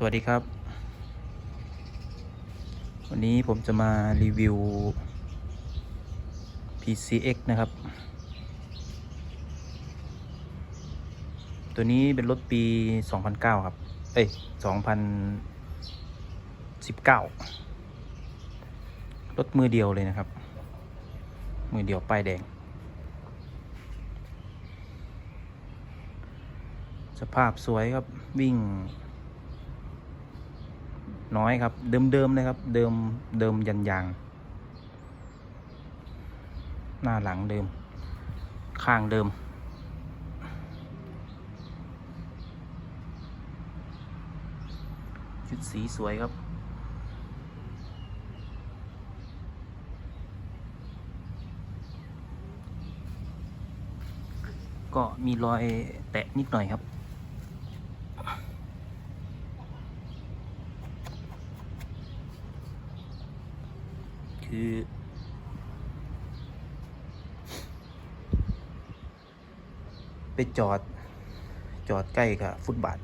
สวัสดีครับ วันนี้ผมจะมารีวิว PCX นะครับ ตัวนี้เป็นรถปี 2009 ครับ เอ้ย 2019 รถมือเดียวเลยนะครับ มือเดียวป้ายแดง สภาพสวยครับวิ่ง น้อยครับ เดิมๆเลยครับ เดิมเดิมยันยาง หน้าหลังเดิม ข้างเดิม ชุดสีสวยครับก็มีรอยแตะนิดหน่อยครับ คือ ไป จอด จอดใกล้กับฟุตบาท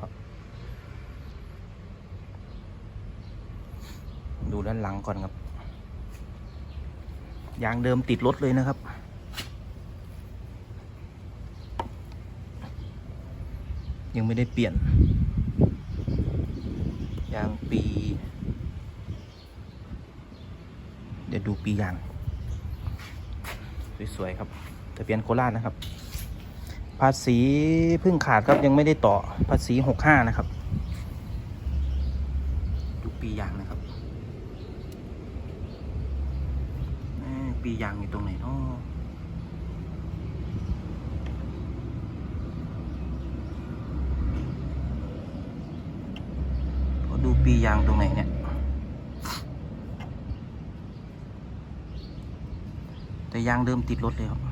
ครับ ดูด้านหลังก่อนครับ ยางเดิมติดรถเลยนะครับ ยังไม่ได้เปลี่ยน ยางปี เดี๋ยวดูปียาง สวย ๆ ครับทะเบียนโคราชนะครับ ภาษีเพิ่งขาดครับยังไม่ได้ต่อภาษีหกห้านะครับ ดูปียางนะครับ ปียางอยู่ตรงไหนเนาะขอดูปียางตรงไหนเนี่ย แต่ยางเดิมติดรถเลยครับ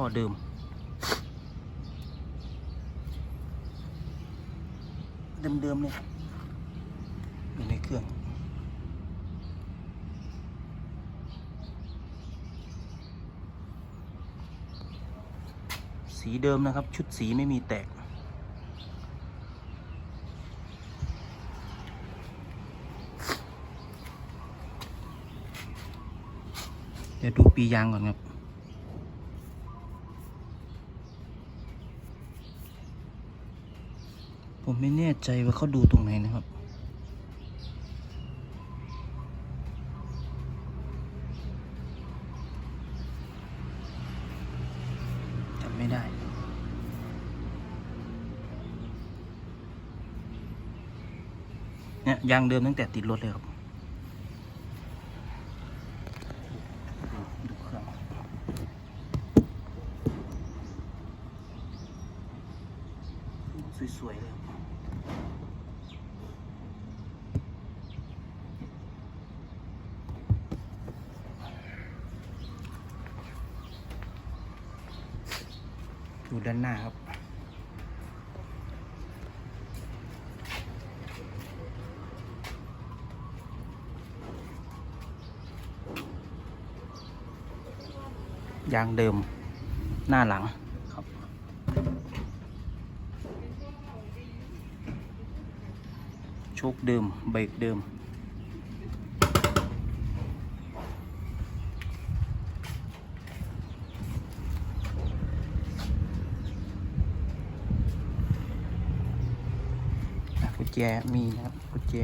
ท่อเดิม เดิมๆเลยอยู่ในเครื่องสีเดิมนะครับ ชุดสีไม่มีแตก เดี๋ยวดูปียางก่อนครับ ผม ไม่แน่ใจว่าเขาดูตรงไหนนะครับ จำไม่ได้ เนี่ยยางเดิมตั้งแต่ติดรถเลยครับ ดูเครื่องสวยๆเลยครับ ดูด้านหน้าครับ ยางเดิมหน้าหลังครับ โชคเดิม เบรกเดิม อะกุญแจมีนะครับกุญแจ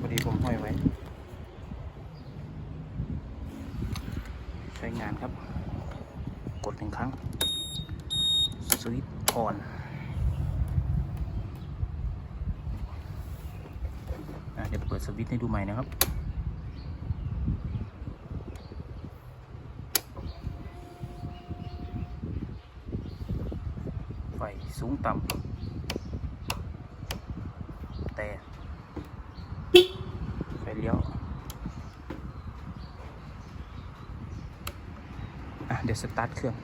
พอดีผมห้อยไว้ ใช้งานครับ กดหนึ่งครั้ง สวิตช์ออนเดี๋ยวเปิดสวิตช์ให้ดูใหม่นะครับไฟสูงต่ำ อะเดี๋ยวสตาร์ทเครื่อง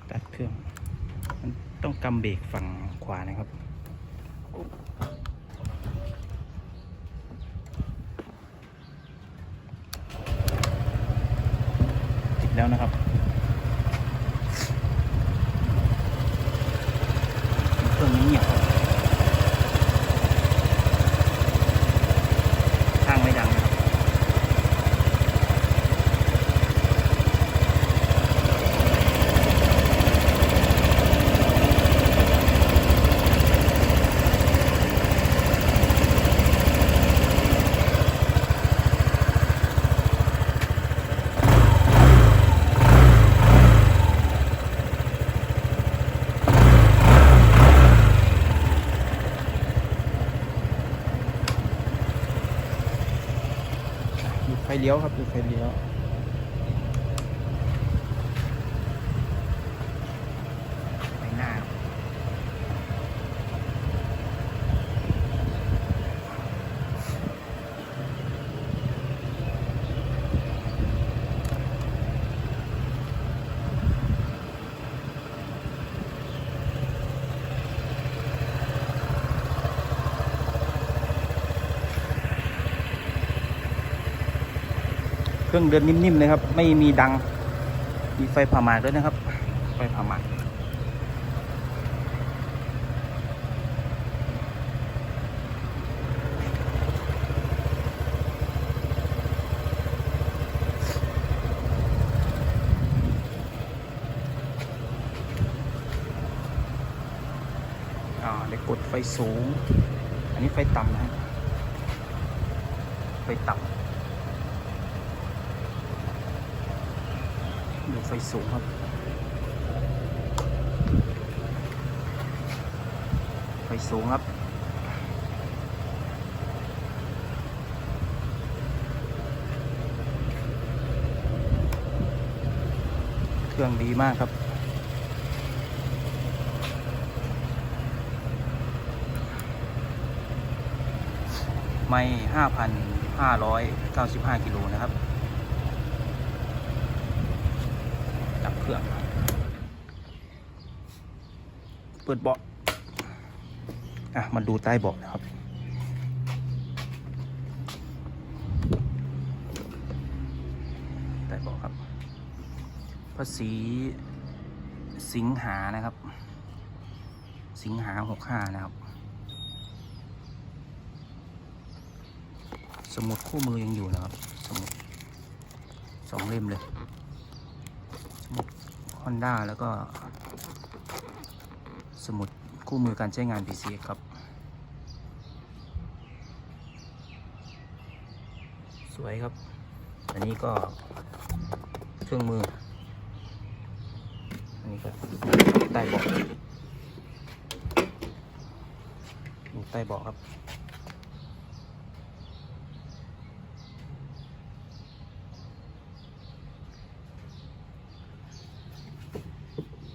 สตาร์ทเครื่อง มันต้องกำเบรกฝั่งขวานะครับติดแล้วนะครับเครื่องนี้เงียบครับ เลี้ยวครับดูไฟเลี้ยว ไฟหน้าครับเครื่องเดินนิ่มๆเลยครับ ไม่มีดัง มีไฟผ่าหมากด้วยนะครับ ไฟผ่าหมากอ่าเดี๋ยวกดไฟสูง อันนี้ไฟต่ำนะไฟต่ำดูไฟ สูงครับ ไฟสูงครับเครื่องดีมากครับ ไม่ห้าพันห้าร้อยเก้าสิบห้ากิโลนะครับ จับ เครื่อง เปิดเบาะอะมาดูใต้เบาะนะครับ ใต้เบาะครับภาษีสิงหานะครับ สิงหาหกห้านะครับ สมุดคู่มือยังอยู่นะครับ สมุดสองเล่มเลย ฮอนด้าแล้วก็ สมุดคู่มือการใช้งาน PC ครับ สวยครับ อันนี้ก็เครื่องมือ อันนี้ก็ใต้เบาะอยู่ใต้เบาะครับ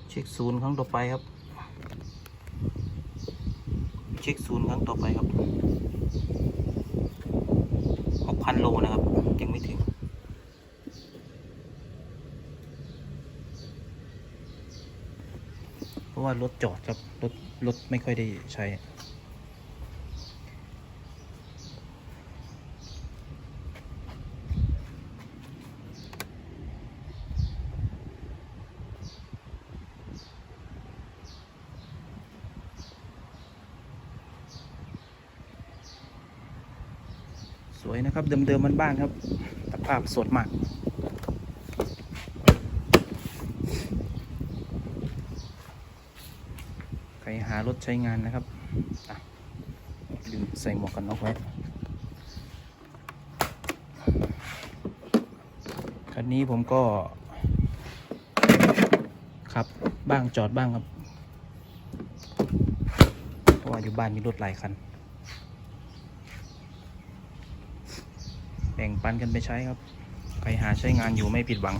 เช็ค ศูนย์ครั้งต่อไปครับ เช็คศูนย์ครั้งต่อไปครับหกพันโลนะครับ ยังไม่ถึงเพราะว่ารถจอดครับรถรถไม่ค่อยได้ใช้ สวยนะครับ เดิมๆมันบ้านครับสภาพสดมากใครหารถใช้งานนะครับลืมใส่หมวกกันน็อกไว้คันนี้ผมก็ครับบ้างจอดบ้างครับ เพราะว่าอยู่บ้านมีรถหลายคัน บ่งปันกันไปใช้ครับ ใครหาใช้งานอยู่ไม่ผิดหวัง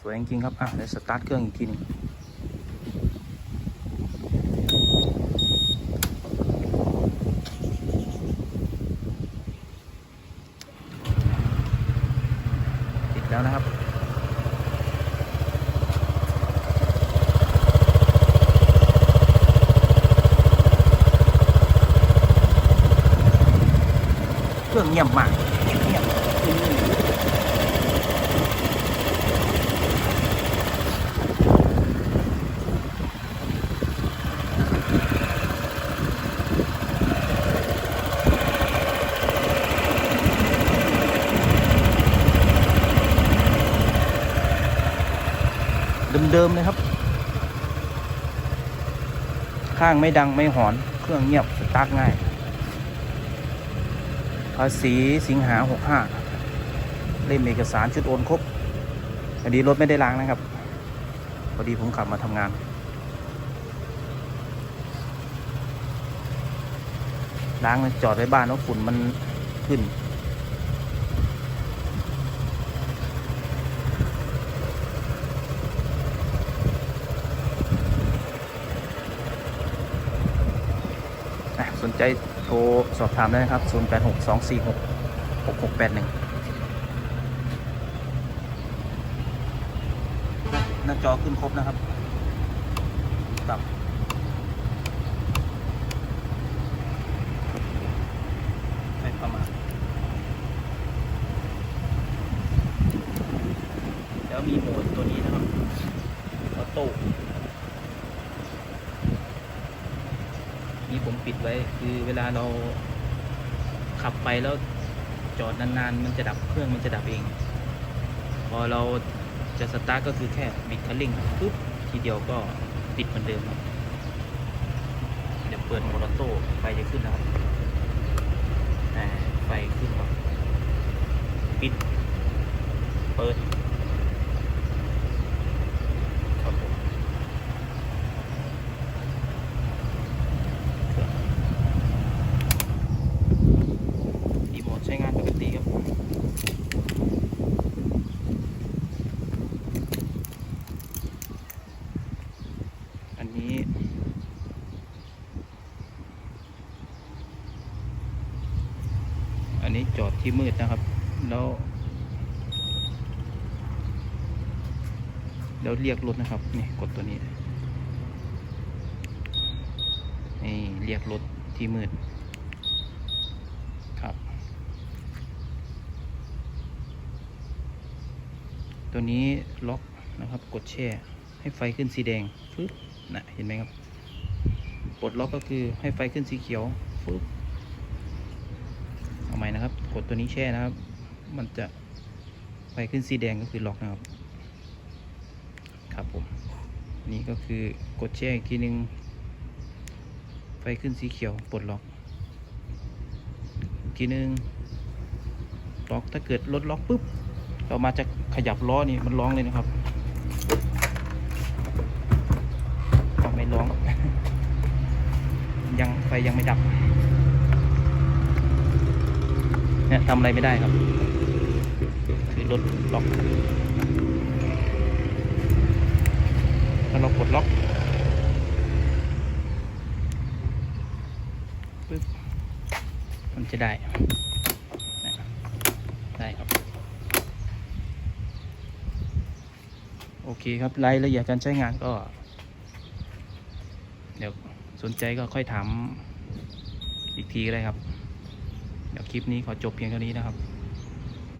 สวยจริงๆครับ อะเดี๋ยวสตาร์ทเครื่องอีกทีนึงติดแล้วนะครับ เค รื่องเงียบมากเงียบเดิมๆเลยครับ ข้างไม่ดังไม่หอน เครื่องเงียบสตาร์ทง่าย ภาษีสิงหาหกห้าเล่มเอกสารชุดโอนครบพอดีรถไม่ได้ล้างนะครับ พอดีผมขับมาทำงาน ล้างจอดไว้บ้านแล้วฝุ่นมันขึ้นอะสนใจ โทรสอบถามได้นะครับ 0 8 6 2 4 6 6 6 8 1 หน้าจอขึ้นครบนะครับกับไม่ประมาทแล้วมีโหมดตัวนี้นะครับออโต้ นี่ผม ปิดไว้ คือเวลาเราขับไปแล้วจอดนานๆ มันจะดับเครื่องมันจะดับเอง พอเราจะสตาร์ทก็คือแค่บิดคันเร่งปุ๊บทีเดียวก็ติดเหมือนเดิมครับเดี๋ยวเปิดโหมดออโต้ไฟจะขึ้นนะครับไฟขึ้นครับปิด เปิดครับผม รีโมทใช้งานปกติครับ อันนี้ อันนี้ จอดที่มืดนะครับ แล้ว แล้วเรียกรถนะครับ นี่กดตัวนี้ นี่ เรียกรถที่มืด ครับ ตัวนี้ล็อกนะครับ กดแช่ ให้ไฟขึ้นสีแดงฟึ๊บนะเห็นไหมครับ ปลดล็อกก็คือให้ไฟขึ้นสีเขียวฟึ๊บเอาใหม่นะครับ ก ดตัวนี้แช่นะครับ มันจะไฟขึ้นสีแดงก็คือล็อกนะครับ ครับผม นี่ก็คือกดแช่อีกทีนึง ไฟขึ้นสีเขียวปลดล็อกกทีนึง ล็อกถ้าเกิดรถล็อกปุ๊บ เรามาจะขยับล้อนี่มันร้องเลยนะครับก็ไม่ร้อง ยังไฟยังไม่ดับ เนี่ยทำอะไรไม่ได้ครับ คือรถล็อกถ้าเรากดล็อกปึ๊บมันจะได้ได้ครับ โอเคครับรายละเอียดการใช้งานก็ เดี๋ยวสนใจก็ค่อยถามอีกทีก็ได้ครับ คลิปนี้ขอจบเพียงเท่านี้นะครับ